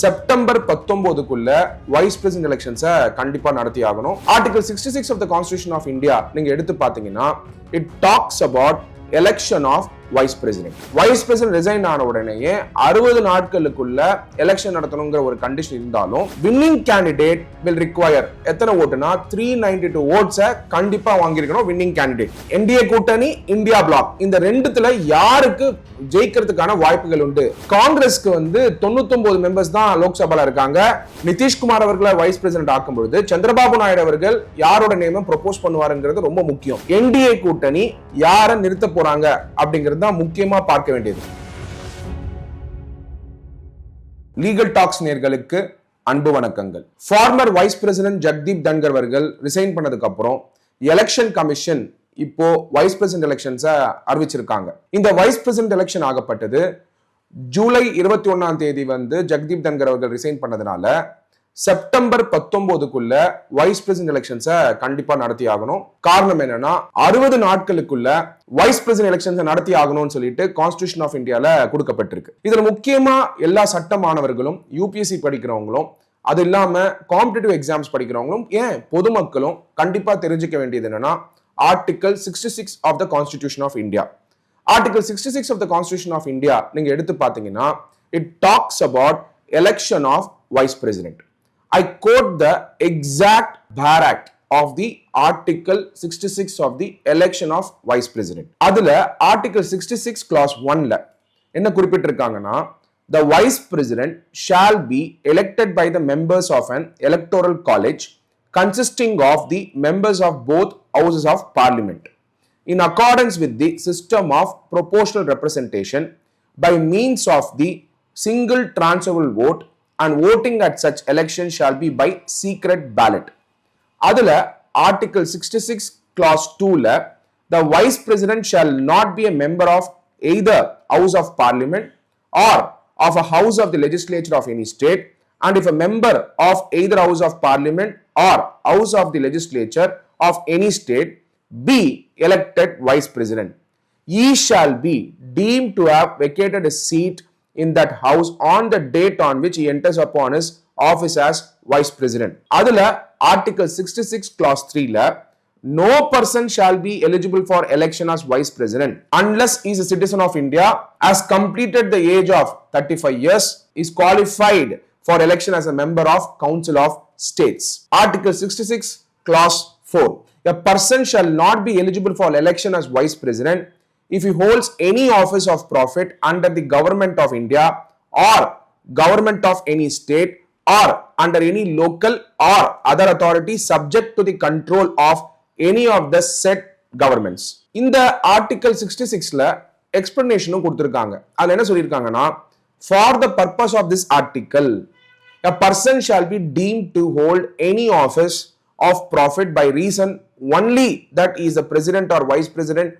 September பத்தொன்பதுக்குள்ள vice president எலெக்ஷன்ஸை கண்டிப்பா நடத்தி ஆகணும். Article sixty six of the constitution of India நீங்க எடுத்து பாத்தீங்கன்னா it talks about election of vice president vice president resign ஆன உடனேயே அறுபது நாட்களுக்குள்ள எலெக்ஷன் நடத்தணுங்கிற ஒரு கண்டிஷன் இருந்தாலும் வின்னிங் கேண்டிடேட் வில் ரிக்வயர் எத்தனை ஓட்டுனா த்ரீ நைன்டி டூ ஓட்ஸை கண்டிப்பாக வாங்கியிருக்கணும் வின்னிங் கேண்டிடேட் என்டிஏ கூட்டணி இந்தியா பிளாக் இந்த ரெண்டுத்துல யாருக்கு ஜெயிக்கிறதுக்கான வாய்ப்புகள் உண்டு? காங்கிரஸ்க்கு வந்து தொண்ணூத்தொன்பது மெம்பர்ஸ் தான் லோக்சபால இருக்காங்க. நிதிஷ்குமார் அவர்களை வைஸ் பிரசிடென்ட் ஆக்கும் பொழுது சந்திரபாபு நாயுடு அவர்கள் யாரோட நேமம் ப்ரொபோஸ் பண்ணுவாருங்கிறது ரொம்ப முக்கியம். என்டிஏ கூட்டணி யாரை நிறுத்த போறாங்க அப்படிங்கிறது தான் முக்கியமா பார்க்க வேண்டியது. லீகல் டாக்ஸ் நேர்களுக்கு அன்பு வணக்கங்கள். Former vice president Jagdeep Dhankhar அவர்கள் ரிசைன் பண்ணதுக்கு அப்புறம் எலெக்ஷன் கமிஷன் இப்போ வைஸ் பிரசிடென்ட் எலெக்ஷன்ஸை அறிவிச்சிருக்காங்க. இந்த வைஸ் பிரசிடென்ட் எலெக்ஷன் ஆகப்பட்டது ஜூலை இருபத்தி ஒன்னாம் தேதி வந்து ஜக்தீப் தன்கர் அவர்கள் ரிசைன் பண்ணதுனால செப்டம்பர் பத்தொன்பதுக்குள்ள வைஸ் பிரசிடென்ட் எலெக்ஷன்ஸை கண்டிப்பா நடத்தி ஆகணும். காரணம் என்னன்னா அறுபது நாட்களுக்குள்ள வைஸ் பிரசிடென்ட் எலெக்ஷன்ஸை நடத்தி ஆகணும்னு சொல்லிட்டு கான்ஸ்டியூஷன் ஆஃப் இந்தியால கொடுக்கப்பட்டிருக்கு. இதுல முக்கியமா எல்லா சட்ட மாணவர்களும் யூபிஎஸ்சி படிக்கிறவங்களும் அது இல்லாம காம்படிட்டிவ் எக்ஸாம்ஸ் படிக்கிறவங்களும் ஏன் பொதுமக்களும் கண்டிப்பா தெரிஞ்சுக்க வேண்டியது என்னன்னா article sixty six of the constitution of India article sixty six of the constitution of India நீங்க எடுத்து பார்த்தீங்கன்னா it talks about election of vice president I quote the exact Bar Act of the Article 66 of the election of Vice President. அதுல Article 66 clause 1ல என்ன குறிப்பிட்டிருக்காங்கன்னா the vice president shall be elected by the members of an electoral college consisting of the members of both houses of parliament in accordance with the system of proportional representation by means of the single transferable vote and voting at such election shall be by secret ballot. அதில் article 66 clause 2ல the vice president shall not be a member of either house of parliament or of a house of the legislature of any state. And if a member of either house of parliament or house of the legislature of any state be elected vice president he shall be deemed to have vacated a seat in that house on the date on which he enters upon his office as vice president அதுல article 66 clause 3 ல no person shall be eligible for election as vice president unless he is a citizen of india has completed the age of 35 years is qualified for election as a member of council of states article 66 clause 4 a person shall not be eligible for election as vice president if he holds any office of profit under the government of India or government of any state or under any local or other authority subject to the control of any of the said governments. இந்த article sixty சிக்ஸ்ல எக்ஸ்பிளனேஷனும் கொடுத்துருக்காங்க அதுல என்ன சொல்லியிருக்காங்கன்னா for the purpose of this article a person shall be deemed to hold any office of profit by reason only that he is the president or vice president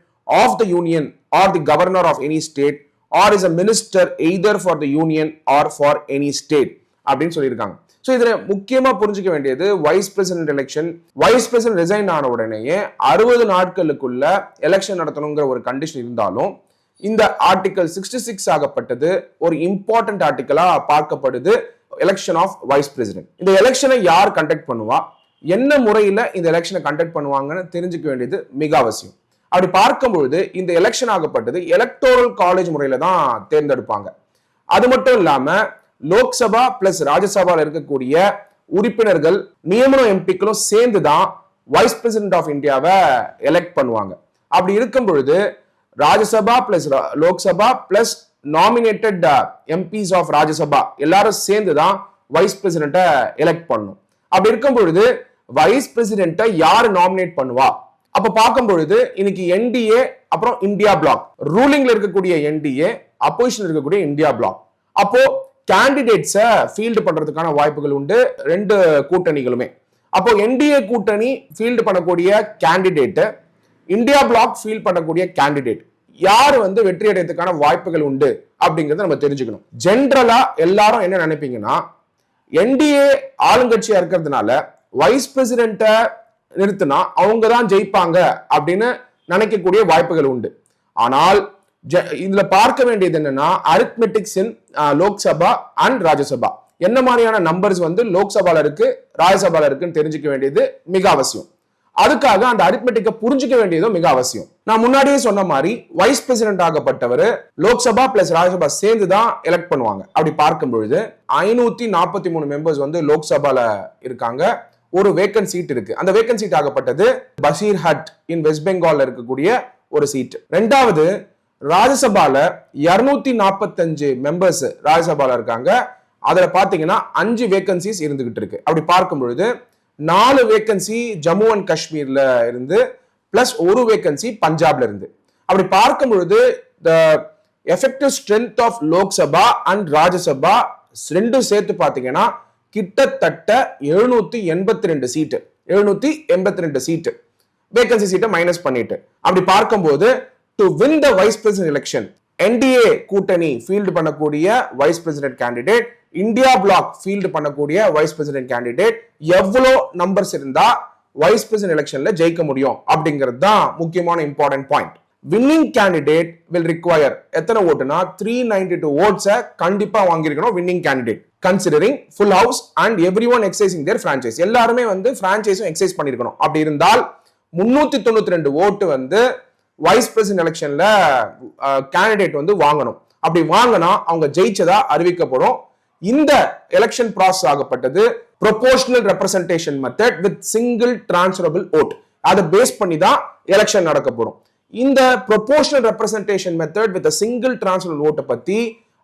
of the union or the governor of any state or is a minister either for the union or for any state அப்படின்னு சொல்லியிருக்காங்க. So இதில் முக்கியமாக புரிஞ்சிக்க வேண்டியது vice president election vice president resign ஆன உடனேயே அறுபது நாட்களுக்குள்ள election நடத்தணுங்கிற ஒரு கண்டிஷன் இருந்தாலும் இந்த ஆர்டிக்கல் சிக்ஸ்டி சிக்ஸ் ஆகப்பட்டது ஒரு இம்பார்ட்டன்ட் ஆர்டிக்கலாக பார்க்கப்படுது எலெக்ஷன் ஆஃப் வைஸ் பிரசிடென்ட் இந்த எலெக்ஷனை யார் கண்டக்ட் பண்ணுவா? என்ன முறையில் இந்த எலெக்ஷனை கண்டக்ட் பண்ணுவாங்கன்னு தெரிஞ்சுக்க வேண்டியது மிக அவசியம். அப்படி பார்க்கும்பொழுது இந்த எலெக்ஷன் ஆகப்பட்டது எலக்டோரல் காலேஜ் முறையில தான் தேர்ந்தெடுப்பாங்க. அது மட்டும் இல்லாம லோக்சபா பிளஸ் ராஜ்யசபால இருக்கக்கூடிய உறுப்பினர்கள் நியமன எம்பிக்களும் சேர்ந்து தான் வைஸ் பிரசிடென்ட் ஆஃப் இந்தியாவை எலெக்ட் பண்ணுவாங்க. அப்படி இருக்கும் பொழுது Rajya Sabha plus Lok Sabha plus nominated MPs of Rajya Sabha எல்லாரும் சேர்ந்து தான் வைஸ் பிரசிடென்ட்டை எலெக்ட் பண்ணும். அப்படி இருக்கும் பொழுது வைஸ் பிரசிடென்ட்டை யார் நாமினேட் பண்ணுவா? அப்ப பார்க்கும் பொழுது இன்னைக்கு என்டிஏ அப்புறம் இந்தியா பிளாக் ரூலிங்ல இருக்கக்கூடிய என்டிஏ அப்போசிஷன் இருக்கக்கூடிய இந்தியா பிளாக் அப்போ கேண்டிடேட்ஸை ஃபீல்டு பண்றதுக்கான வாய்ப்புகள் உண்டு. ரெண்டு கூட்டணிகளுமே. அப்போ என்டிஏ கூட்டணி ஃபீல்டு பண்ணக்கூடிய கேண்டிடேட்டு இந்தியா பிளாக் ஃபீல் பண்ணக்கூடிய கேண்டிடேட் யார் வந்து வெற்றி அடையறதுக்கான வாய்ப்புகள் உண்டு அப்படிங்கறத நம்ம தெரிஞ்சுக்கணும். ஜென்ரலா எல்லாரும் என்ன நினைப்பீங்கன்னா என்டிஏ ஆளுங்கட்சியா இருக்கிறதுனால வைஸ் பிரசிடென்ட்டை நிறுத்தினா அவங்க தான் ஜெயிப்பாங்க அப்படின்னு நினைக்கக்கூடிய வாய்ப்புகள் உண்டு. ஆனால் இதுல பார்க்க வேண்டியது என்னன்னா arithmetics in Lok Sabha and Rajya Sabha. என்ன மாதிரியான நம்பர்ஸ் வந்து லோக்சபால இருக்கு ராஜ்யசபால இருக்குன்னு தெரிஞ்சுக்க வேண்டியது மிக அவசியம். அதுக்காக அந்த அரித்மெட்டிக்கை புரிஞ்சுக்க வேண்டியதும் மிக அவசியம். நான் முன்னாடியே சொன்ன மாதிரி வைஸ் பிரசிடென்ட் ஆகப்பட்டவர் லோக்சபா பிளஸ் ராஜ்யசபா சேர்ந்து தான் எலெக்ட் பண்ணுவாங்க. அப்படி பார்க்கும் பொழுது ஐநூத்தி நாற்பத்தி மூணு மெம்பர்ஸ் வந்து லோக்சபால இருக்காங்க. ஒரு வேக்கன் சீட் இருக்கு. அந்த வேக்கன் சீட் ஆகப்பட்டது பஷீர் ஹட் இன் வெஸ்ட் பெங்கால்ல இருக்கக்கூடிய ஒரு சீட் ரெண்டாவது ராஜ்யசபால இருநூத்தி நாற்பத்தஞ்சு மெம்பர்ஸ் ராஜ்யசபால இருக்காங்க. அதுல பாத்தீங்கன்னா அஞ்சு வேக்கன்சிஸ் இருந்துகிட்டு இருக்கு. அப்படி பார்க்கும் பொழுது நாலு வேக்கன்சி ஜம்மு அண்ட் காஷ்மீர்ல இருந்து பிளஸ் ஒரு வேக்கன்சி பஞ்சாப்ல இருந்து. அப்படி பார்க்கும் பொழுது the effective strength of Lok Sabha and Rajya Sabha ரெண்டும் சேர்த்து பார்த்தீங்கன்னா கிட்டத்தட்ட எழுநூத்தி எண்பத்தி ரெண்டு சீட்டு எழுநூத்தி எண்பத்தி ரெண்டு சீட்டு வேகன்சி சீட்டை மைனஸ் பண்ணிட்டு. அப்படி பார்க்கும்போது to win the vice president election NDA கூட்டணி ஃபீல்டு பண்ணக்கூடிய vice president candidate India bloc field பண்ணக்கூடிய வைஸ் பிரசிடென்ட் கேண்டிடேட் எவ்வளோ நம்பர்ஸ் இருந்தா வைஸ் பிரசிடென்ட் எலெக்ஷன்ல ஜெயிக்க முடியும்? அப்படிங்கிறது தான் முக்கியமான important point winning candidate will require எத்தனை ஓட்டுனா த்ரீ நைன்டி டூ ஓட்ஸை கண்டிப்பாக வாங்கியிருக்கணும் winning candidate considering full house and every one exercising their franchise எல்லாருமே வந்து ஃப்ரான்ச்சைஸும் எக்ஸைஸ் பண்ணியிருக்கணும். அப்படி இருந்தால் முன்னூற்றி தொண்ணூற்றி ரெண்டு ஓட்டு வந்து வைஸ் பிரசிடென்ட் எலெக்ஷனில் கேண்டிடேட் வந்து வாங்கணும். அப்படி வாங்கினா அவங்க ஜெயிச்சதா அறிவிக்கப்படும். இந்த election process ஆகப்பட்டது proportional representation method with single transferable vote அதை பேஸ் பண்ணி தான் எலெக்ஷன் நடக்கப்படும் இந்த proportional representation method with single transfer ஓட்டை பற்றி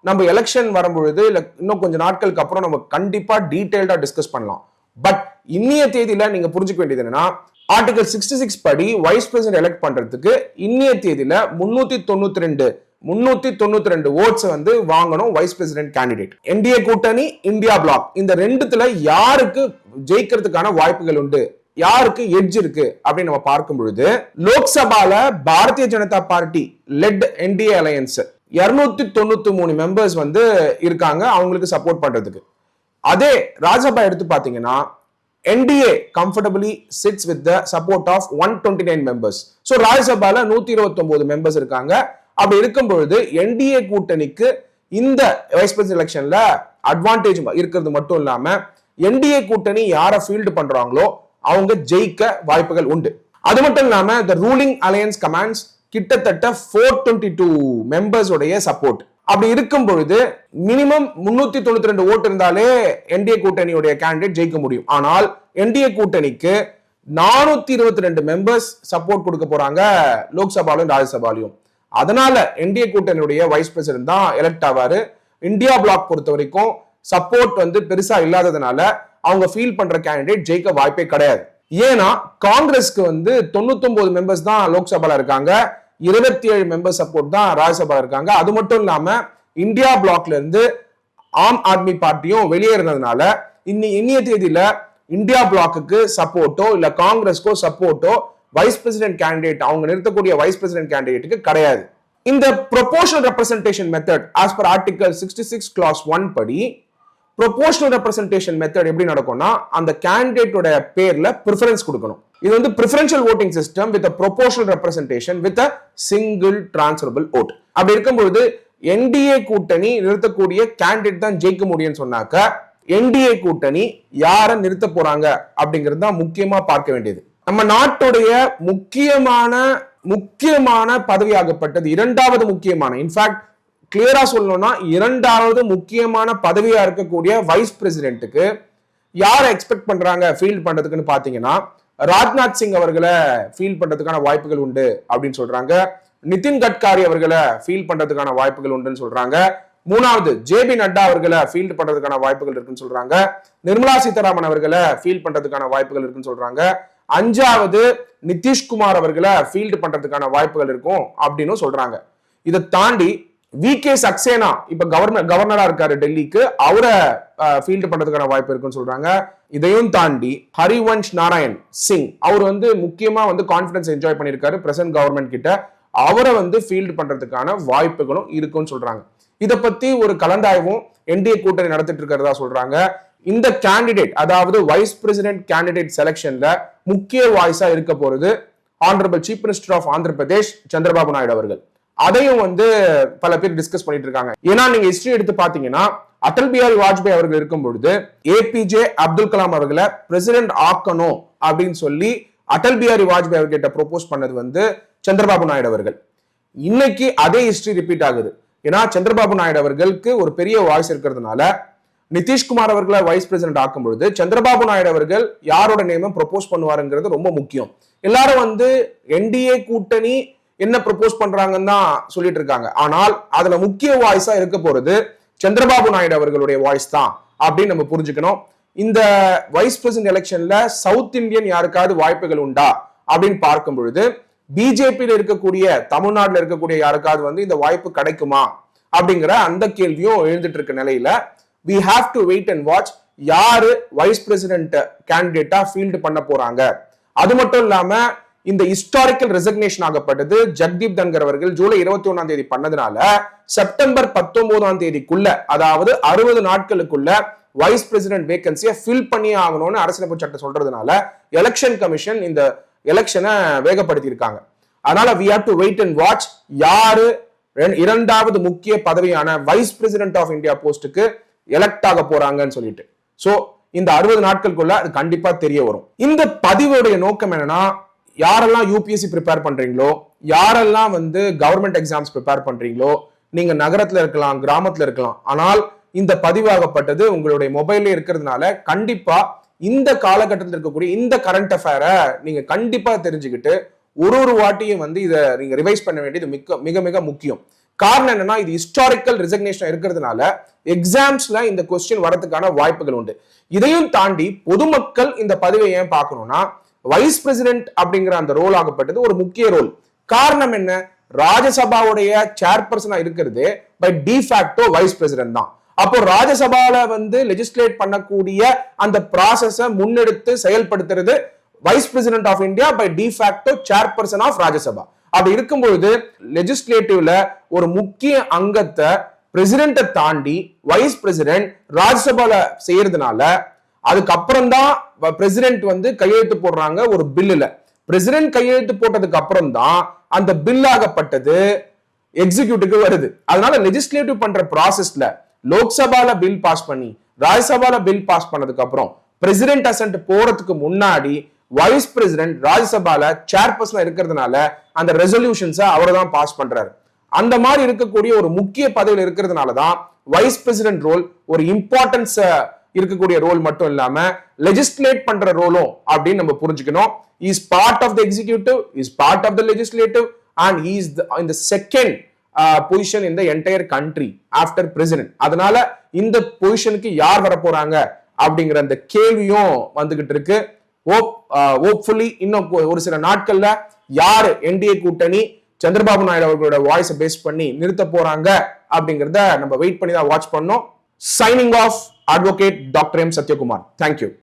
நம்ம எலெக்ஷன் வரும்பொழுது இல்லை இன்னும் கொஞ்சம் நாட்களுக்கு அப்புறம் நம்ம கண்டிப்பாக டீட்டெயில்டாக டிஸ்கஸ் பண்ணலாம். பட் இன்னைய தேதியில் நீங்கள் புரிஞ்சுக்க வேண்டியது என்னன்னா ஆர்டிகல் சிக்ஸ்டி சிக்ஸ் படி வைஸ் பிரசிடென்ட் எலெக்ட் பண்ணுறதுக்கு இன்னைய தேதியில் முந்நூற்றி தொண்ணூற்றி ரெண்டு முன்னூத்தி தொண்ணூத்தி ரெண்டு ஓட்ஸ் வந்து வாங்கணும் வைஸ் பிரசிடென்ட் கேண்டிடேட் என்டிஏ கூட்டணி இந்தியா பிளாக் இந்த ரெண்டுத்துல யாருக்கு ஜெயிக்கிறதுக்கான வாய்ப்புகள் உண்டு? யாருக்கு எட்ஜ் இருக்கு அப்படின்னு நம்ம பார்க்கும் பொழுது லோக்சபால Bharatiya Janata party led NDA alliance இருநூத்தி தொண்ணூத்தி மூணு மெம்பர்ஸ் வந்து இருக்காங்க அவங்களுக்கு சப்போர்ட் பண்றதுக்கு. அதே ராஜ்சபா எடுத்து பாத்தீங்கன்னா NDA comfortably sits with the support of one twenty nine members so ராஜ்யசபால நூத்தி இருபத்தி ஒன்பது மெம்பர்ஸ் இருக்காங்க. அப்படி இருக்கும் பொழுது என்டிஏ கூட்டணிக்கு இந்த வைஸ் பிரசிடன்ட் எலெக்ஷன்ல அட்வான்டேஜ் இருக்கிறது மட்டும் இல்லாம என்டிஏ கூட்டணி யாரை ஃபீல்டு பண்றாங்களோ அவங்க ஜெயிக்க வாய்ப்புகள் உண்டு. அது மட்டும் இல்லாம த ரூலிங் அலையன்ஸ் கமாண்ட்ஸ் கிட்டத்தட்ட ஃபோர் டுவெண்ட்டி டூ மெம்பர்ஸ் உடைய சப்போர்ட் அப்படி இருக்கும் பொழுது மினிமம் முன்னூத்தி தொண்ணூத்தி ரெண்டு ஓட்டு இருந்தாலே என்டிஏ கூட்டணியுடைய கேண்டிடேட் ஜெயிக்க முடியும். ஆனால் என்டிஏ கூட்டணிக்கு நானூத்தி இருபத்தி ரெண்டு மெம்பர்ஸ் சப்போர்ட் கொடுக்க போறாங்க லோக்சபாலையும் ராஜ்யசபாலையும். அதனால என்டிஏ கூட்டணியுடைய வைஸ் பிரசிடென்ட் தான் எலெக்ட் ஆவாரு. இந்தியா பிளாக் பொறுத்த வரைக்கும் சப்போர்ட் வந்து பெருசா இல்லாததுனால அவங்க ஃபீல் பண்ற கேண்டிடேட் ஜெயிக்க வாய்ப்பே கிடையாது. ஏன்னா காங்கிரஸ்க்கு வந்து தொண்ணூத்தொன்பது மெம்பர்ஸ் தான் லோக்சபால இருக்காங்க. இருபத்தி ஏழு மெம்பர் சப்போர்ட் தான் ராஜ்யசபால இருக்காங்க. அது மட்டும் இல்லாம இந்தியா பிளாக்ல இருந்து ஆம் ஆத்மி பார்ட்டியும் வெளியேறினதுனால இன்னி இன்னிய தேதியில இந்தியா பிளாக்குக்கு சப்போர்ட்டோ இல்ல காங்கிரஸ்க்கோ சப்போர்ட்டோ வைஸ் பிரசிடென்ட் கேண்டிடேட் அவங்க நிறுத்தக்கூடிய வைஸ் பிரசிடென்ட் கேண்டிடேட்டுக்கு கிடையாது. இந்த proportional representation method as per article sixty six clause one படி ப்ரொபோஷனல் ரெப்ரஸன்டேஷன் மெத்தட் எப்படி நடக்கும்னா அந்த கேண்டிடேட்டோட பேர்ல ப்ரிஃபரன்ஸ் கொடுக்கணும். இது வந்து preferential voting system with proportional representation with a single transferable vote அப்படி இருக்கும்பொழுது என்டிஏ கூட்டணி நிறுத்தக்கூடிய கேண்டிடேட் தான் ஜெயிக்க முடியும்னு சொன்னாக்க என்டிஏ கூட்டணி யாரை நிறுத்த போறாங்க அப்படிங்கிறது தான் முக்கியமா பார்க்க வேண்டியது. நம்ம நாட்டுடைய முக்கியமான முக்கியமான பதவியாகப்பட்டது இரண்டாவது முக்கியமான இன்ஃபேக்ட் கிளியரா சொல்லணும்னா இரண்டாவது முக்கியமான பதவியா இருக்கக்கூடிய வைஸ் பிரசிடென்ட்டுக்கு யாரை எக்ஸ்பெக்ட் பண்றாங்க ஃபீல்ட் பண்றதுக்குன்னு பாத்தீங்கன்னா ராஜ்நாத் சிங் அவர்களை ஃபீல் பண்றதுக்கான வாய்ப்புகள் உண்டு அப்படின்னு சொல்றாங்க. நிதின் கட்காரி அவர்களை ஃபீல் பண்றதுக்கான வாய்ப்புகள் உண்டுன்னு சொல்றாங்க. மூணாவது ஜேபி நட்டா அவர்களை ஃபீல்ட் பண்றதுக்கான வாய்ப்புகள் இருக்குன்னு சொல்றாங்க. நிர்மலா சீதாராமன் அவர்களை ஃபீல் பண்றதுக்கான வாய்ப்புகள் இருக்குன்னு சொல்றாங்க. அஞ்சாவது நிதிஷ்குமார் அவர்களை ஃபீல்டு பண்றதுக்கான வாய்ப்புகள் இருக்கும் அப்படின்னு சொல்றாங்க. இதை தாண்டி வி கே சக்சேனா இப்ப கவர்னர் கவர்னரா இருக்காரு டெல்லிக்கு அவரை ஃபீல்டு பண்றதுக்கான வாய்ப்பு இருக்குன்னு சொல்றாங்க. இதையும் தாண்டி ஹரிவன்ஷ் நாராயண் சிங் அவர் வந்து முக்கியமா வந்து கான்பிடன்ஸ் என்ஜாய் பண்ணியிருக்காரு பிரசன்ட் கவர்மெண்ட் கிட்ட. அவரை வந்து ஃபீல்டு பண்றதுக்கான வாய்ப்புகளும் இருக்குன்னு சொல்றாங்க. இதை பத்தி ஒரு கலந்தாய்வும் என்டிஏ கூட்டணி நடத்திட்டு இருக்கிறதா சொல்றாங்க. இந்த கேண்டிடேட் அதாவது வைஸ் பிரசிடென்ட் கேண்டிடேட் செலெக்ஷன்ல முக்கிய வாய்ஸா இருக்க போறது honourable chief minister of Andhra Pradesh Chandrababu Naidu அவர்கள். அதையும் வந்து பல பேர் டிஸ்கஸ் பண்ணிட்டு இருக்காங்க ஏன்னா நீங்க ஹிஸ்டரி எடுத்து பாத்தீங்கன்னா அடல் பிஹாரி வாஜ்பாய் அவர்கள் இருக்கும் பொழுது ஏபிஜே அப்துல் கலாம் அவர்களை பிரசிடென்ட் ஆக்கணும் அப்படின்னு சொல்லி அடல் பிஹாரி வாஜ்பாய் அவர்கிட்ட ப்ரொபோஸ் பண்ணது வந்து சந்திரபாபு நாயுடு அவர்கள். இன்னைக்கு அதே ஹிஸ்டரி ரிப்பீட் ஆகுது. ஏன்னா சந்திரபாபு நாயுடு அவர்களுக்கு ஒரு பெரிய வாய்ஸ் இருக்கிறதுனால நிதிஷ்குமார் அவர்களை வைஸ் பிரசிடென்ட் ஆக்கும் பொழுது சந்திரபாபு நாயுடு அவர்கள் யாரோட நேமும் ப்ரொபோஸ் பண்ணுவாருங்கிறது ரொம்ப முக்கியம். எல்லாரும் வந்து என்டிஏ கூட்டணி என்ன ப்ரொபோஸ் பண்றாங்கன்னு தான் சொல்லிட்டு இருக்காங்க. ஆனால் அதுல முக்கிய வாய்ஸா இருக்க போறது சந்திரபாபு நாயுடு அவர்களுடைய வாய்ஸ் தான் அப்படின்னு நம்ம புரிஞ்சுக்கணும். இந்த வைஸ் பிரசிடென்ட் எலெக்ஷன்ல சவுத் இந்தியன் யாருக்காவது வாய்ப்புகள் உண்டா அப்படின்னு பார்க்கும் பொழுது பிஜேபியில் இருக்கக்கூடிய தமிழ்நாட்டில் இருக்கக்கூடிய யாருக்காவது வந்து இந்த வாய்ப்பு கிடைக்குமா அப்படிங்கிற அந்த கேள்வியும் எழுந்துட்டு இருக்க நிலையில we have to wait and watch யாரு வைஸ் பிரசிடென்ட் கேண்டிடேட்டா ஃபீல்டு பண்ண போறாங்க. அது மட்டும் இல்லாம இந்த ஹிஸ்டாரிக்கல் ரெசிக்னேஷன் ஆகப்பட்டது. ஜக்தீப் தன்கர் அவர்கள் ஜூலை இருபத்தி ஒன்னாம் தேதி பண்ணதுனால செப்டம்பர் பத்தொன்பதாம் தேதிக்குள்ள அதாவது அறுபது நாட்களுக்குள்ள வைஸ் பிரசிடென்ட் வேகன்சியை ஃபில் பண்ணி ஆகணும்னு அரசியலமைப்பு சட்டம் சொல்றதுனால எலெக்ஷன் கமிஷன் இந்த எலெக்ஷனை வேகப்படுத்தி இருக்காங்க அதனால we have to wait and watch யாரு இரண்டாவது முக்கிய பதவியான வைஸ் பிரசிடென்ட் ஆஃப் இந்தியா போஸ்ட்டுக்கு எலெக்ட் ஆக போறாங்கன்னு சொல்லிட்டு. ஸோ இந்த அறுபது நாட்களுக்குள்ள அது கண்டிப்பா தெரிய வரும். இந்த பதிவுடைய நோக்கம் என்னன்னா யாரெல்லாம் யூபிஎஸ்சி ப்ரிப்பேர் பண்ணுறீங்களோ யாரெல்லாம் வந்து கவர்மெண்ட் எக்ஸாம்ஸ் ப்ரிப்பேர் பண்ணுறீங்களோ நீங்கள் நகரத்தில் இருக்கலாம் கிராமத்தில் இருக்கலாம் ஆனால் இந்த பதிவாகப்பட்டது உங்களுடைய மொபைல்ல இருக்கிறதுனால கண்டிப்பாக இந்த காலகட்டத்தில் இருக்கக்கூடிய இந்த கரண்ட் அஃபேரை நீங்கள் கண்டிப்பாக தெரிஞ்சுக்கிட்டு ஒரு ஒரு வாட்டியும் வந்து இதை நீங்கள் ரிவைஸ் பண்ண வேண்டியது மிக மிக மிக முக்கியம். காரணம் என்னன்னா இது ஹிஸ்டாரிக்கல் ரிசக்னேஷன் இருக்கிறதுனால எக்ஸாம்ஸ்ல இந்த கொஸ்டின் வரதுக்கான வாய்ப்புகள் உண்டு. இதையும் தாண்டி பொதுமக்கள் இந்த பதிவை ஏன் பார்க்கணும்னா வைஸ் பிரசிடென்ட் அப்படிங்கிற அந்த ரோல் ஆகப்பட்டது. ஒரு முக்கிய ரோல் காரணம் என்ன? ராஜ்யசபாவுடைய சேர்பர்சனா இருக்கிறது பை டிஃபேக்டோ வைஸ் பிரசிடென்ட் தான். அப்போ ராஜ்யசபால வந்து லெஜிஸ்லேட் பண்ணக்கூடிய அந்த ப்ராசஸை முன்னெடுத்து செயல்படுத்துறது vice president of India by de facto chairperson of Rajya Sabha. அப்படி இருக்கும்பொழுது லெஜிஸ்லேட்டிவ்ல ஒரு முக்கிய அங்கத்தை பிரசிடென்ட்டை தாண்டி வைஸ் பிரசிடென்ட் ராஜ்யசபால செய்யறதுனால அதுக்கப்புறம் தான் பிரசிடென்ட் வந்து கையெழுத்து போடுறாங்க ஒரு பில்லுல பிரசிடென்ட் கையெழுத்து போட்டதுக்கு அப்புறம் தான் அந்த பில் ஆகப்பட்டது எக்ஸிக்யூட்டிவ்க்கு வருது. அதனால லெஜிஸ்லேட்டிவ் பண்ற ப்ராசஸ்ல லோக்சபால பில் பாஸ் பண்ணி ராஜ்யசபால பில் பாஸ் பண்ணதுக்கு அப்புறம் பிரசிடென்ட் அசன்ட் போறதுக்கு முன்னாடி வைஸ் பிரசிடென்ட் ராஜ்யசபால சேர்பர்சனா இருக்கிறதுனால அந்த ரெசல்யூஷன்ஸை அவர் தான் பாஸ் பண்றாரு. அந்த மாதிரி இருக்கக்கூடிய ஒரு முக்கிய பதவியில் இருக்கிறதுனால தான் வைஸ் பிரசிடென்ட் ரோல் ஒரு இம்பார்ட்டன்ஸை இருக்கக்கூடிய ரோல் மட்டும் இல்லாம லெஜிஸ்லேட் பண்ற ரோலும் அப்படின்னு நம்ம புரிஞ்சுக்கணும். Is part of the executive is part of the legislative and is இந்த செகண்ட் பொசிஷன் இந்த என்டையர் கண்ட்ரி ஆஃப்டர் பிரசிடென்ட் அதனால இந்த பொசிஷனுக்கு யார் வர போறாங்க அப்படிங்கிற அந்த கேள்வியும் வந்துகிட்டு இருக்கு. ஓப் ஹோப்ஃபுல்லி uh, இன்னும் ஒரு சில நாட்கள்ல யார் என்டிஏ கூட்டணி சந்திரபாபு நாயுடு அவர்களோட வாய்ஸை பேஸ் பண்ணி நிறுத்த போறாங்க அப்படிங்கிறத நம்ம வெயிட் பண்ணி தான் வாட்ச் பண்ணோம். signing off, Advocate Dr. M. Satyakumar. Thank you.